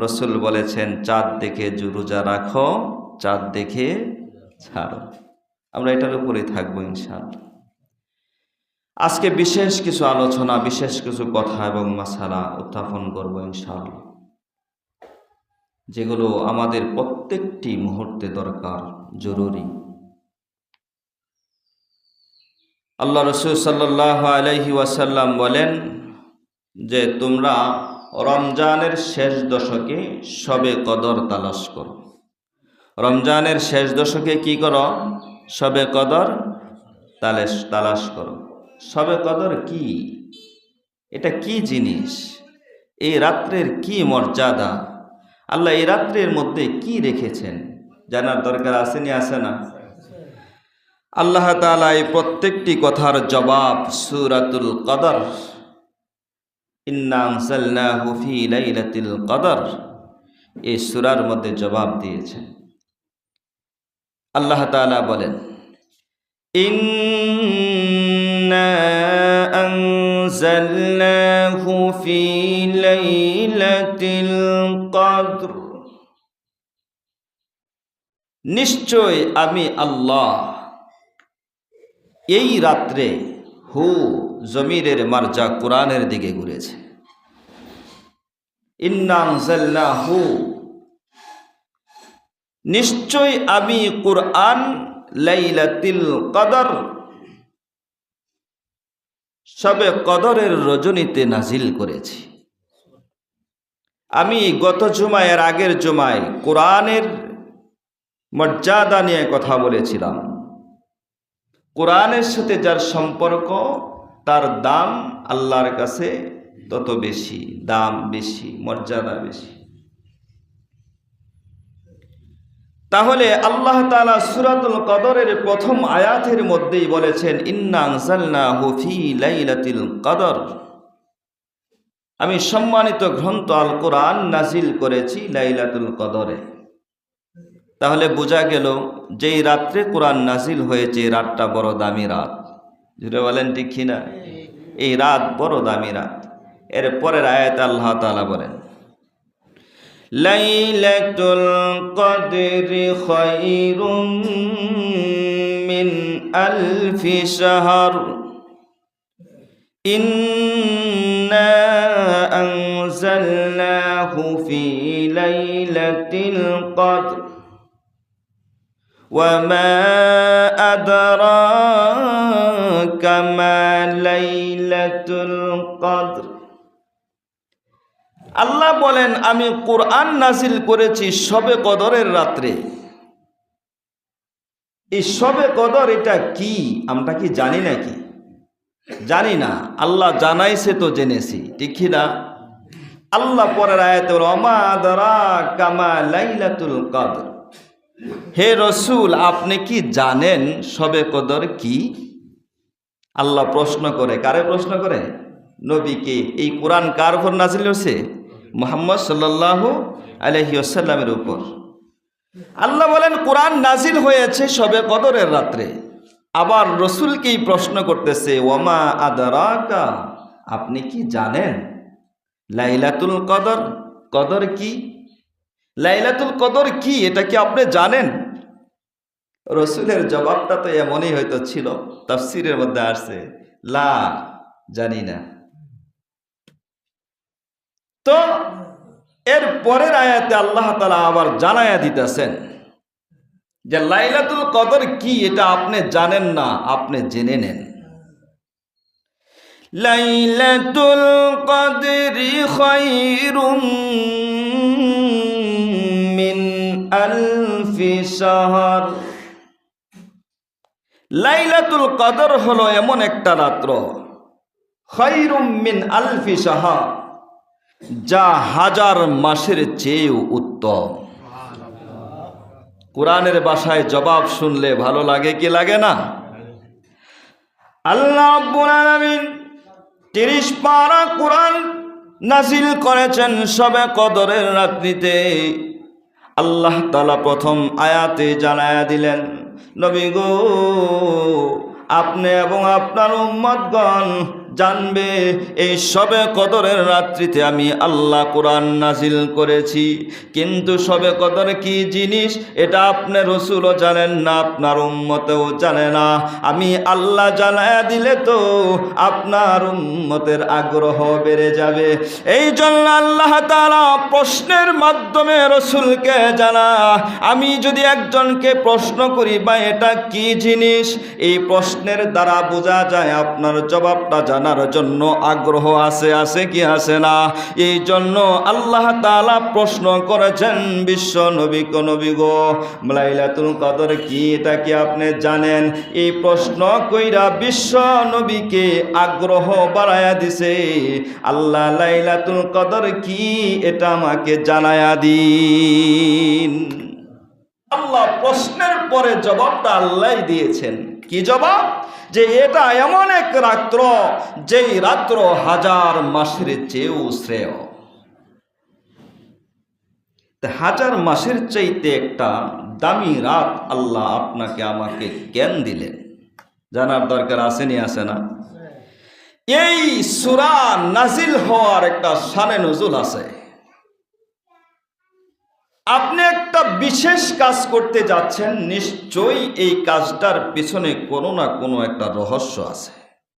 রসুল বলেছেন, চাঁদ দেখে রোজা রাখো, চাঁদ দেখে ছাড়ো। আমরা এটার উপরেই থাকব ইনশাআল্লাহ। আজকে বিশেষ কিছু আলোচনা, বিশেষ কিছু কথা এবং মশালা উত্থাপন করব ইনশাআল্লাহ। যেগুলো আমাদের প্রত্যেকটি মুহূর্তে দরকার, জরুরি। আল্লাহ রসুল সাল্লাহ আলহি ওয়াসাল্লাম বলেন যে, তোমরা রমজানের শেষ দশকে সবে কদর তালাশ করো। রমজানের শেষ দশকে কি করো? সবে কদর তালেশ, তালাশ করো। সবে কদর কি? এটা কি জিনিস? এই রাত্রের কি মর্যাদা? আল্লাহ এই রাত্রের মধ্যে কি রেখেছেন? জানার দরকার আসেনি আসে না? আল্লাহ তালা এই প্রত্যেকটি কথার জবাব সুরাতুল কদর কদর। এই সুরার মধ্যে জবাব দিয়েছেন। আল্লাহ তাআলা বলেন নিশ্চয় আমি আল্লাহ। এই রাত্রে হু জমিরের মার্জা কোরআনের দিকে ঘুরেছে। হু নিশ্চয় আমি কোরআন লাইলাতিল কদর, সবে কদরের রজনীতে নাজিল করেছি। আমি গত জুমায়ের আগের জুমায় কোরআনের মর্যাদা নিয়ে কথা বলেছিলাম। কোরআনের সাথে যার সম্পর্ক, তার দাম আল্লাহর কাছে তত বেশি, দাম বেশি, মর্যাদা বেশি। তাহলে আল্লাহ তালা সুরাতুল কদরের প্রথম আয়াতের মধ্যেই বলেছেন লাইলাতিল কদর। আমি সম্মানিত গ্রন্থ আল কোরআন নাজিল করেছি লাইলাতুল কদরে। তাহলে বোঝা গেল যেই রাত্রে কোরআন নাজিল হয়েছে রাতটা বড় দামি রাত। জুড়ে বলেন ঠিক কিনা? এই রাত বড় দামি রাত। এর পরের আয়াত আল্লাহ তাআলা বলেন, লাইলাতুল কদরি খায়রুম মিন আলফি শাহর। ইন্না আনজালনাহু ফি লাইলাতিল কদর। وما أدراك ما ليلة القدر আল্লাহ বলেন আমি কোরআন নাজিল করেছি সবে কদরের রাত্রে এই সবে কদর এটা কি আমরা কি জানি নাকি জানি না আল্লাহ জানাইছে তো জেনেছি ঠিক কি না আল্লাহ পরের আয়াতে রমা দরা কামা লাইলাতুল কদর হে রসুল, আপনি কি জানেন সবে কদর কি? আল্লাহ প্রশ্ন করে, কারে প্রশ্ন করে? নবীকে। এই কোরআন কার উপর নাজিল হয়েছে? মোহাম্মদ সাল্লাহ আলহি আসাল্লামের উপর। আল্লাহ বলেন, কোরআন নাজিল হয়েছে সবে কদরের রাত্রে। আবার রসুলকেই প্রশ্ন করতেছে ওমা আদারাকা? আপনি কি জানেন? লাইলাতুল কদর কদর কি? লাইলাতুল কদর কি, এটা কি আপনি জানেন? রসুলের জবাবটা তো এমনই হয়তো ছিল, তাফসিরের মধ্যে আসছে, লা, জানি না। তো এর পরের আয়াতে আল্লাহ তালা আবার জানায়া দিতেছেন যে লাইলাতুল কদর কি, এটা আপনি জানেন না, আপনি জেনে নেন। লাইলাতুল কদরি খায়রুম লাইলাতুল কদর হলো এমন একটা রাত্র মিন আলফি শাহর যা হাজার মাসের চেয়েও উত্তম। কোরআনের বাসায় জবাব শুনলে ভালো লাগে কি লাগে না? আল্লাহ তিরিশ পারা কোরআন নাসিল করেছেন সবে কদরের রাত্রিতে। আল্লাহ তালা প্রথম আয়াতে জানায়া দিলেন নবী গো আপনি এবং আপনার উম্মতগণ জানবে, এই সবে কদরের রাত্রিতে আমি আল্লাহ কোরআন নাজিল করেছি। কিন্তু সবে কদর কি জিনিস, এটা আপনি রসুলও জানেন না, আপনার উম্মতেও জানে না। আমি আল্লাহ জানায়া দিলে তো আপনার উম্মতের আগ্রহ বেড়ে যাবে। এই জন্য আল্লাহ তারা প্রশ্নের মাধ্যমে রসুলকে জানা, আমি যদি একজনকে প্রশ্ন করি বা এটা কি জিনিস? এই প্রশ্নের দ্বারা বোঝা যায়, আপনার জবাবটা জানার জন্য আগ্রহ আছে আছে কি আছে না? এই জন্য আল্লাহ তাআলা প্রশ্ন করেছেন, বিশ্ব নবী নবী গো, লাইলাতুল কদর কি এটা কি আপনি জানেন? এই প্রশ্ন কইরা বিশ্ব নবীকে আগ্রহ বাড়ায়া দিছে, আল্লাহ লাইলাতুল কদর কি এটা আমাকে জানায়া দিন। আল্লাহ প্রশ্নের পরে জবাবটা আল্লাহ দিয়েছেন। কি জবাব? যে এটা এমন এক রাত্র, যেই রাত্র হাজার মাসের চেয়েও শ্রেয়। হাজার মাসের চাইতে একটা দামি রাত আল্লাহ আপনাকে আমাকে জ্ঞান দিলেন? জানার দরকার আসেনি আসে না? এই সুরা নাজিল হওয়ার একটা সানে নজুল আছে। আপনি একটা বিশেষ কাজ করতে যাচ্ছেন, নিশ্চয়ই এই কাজটার পেছনে কোনো না কোনো একটা রহস্য আছে।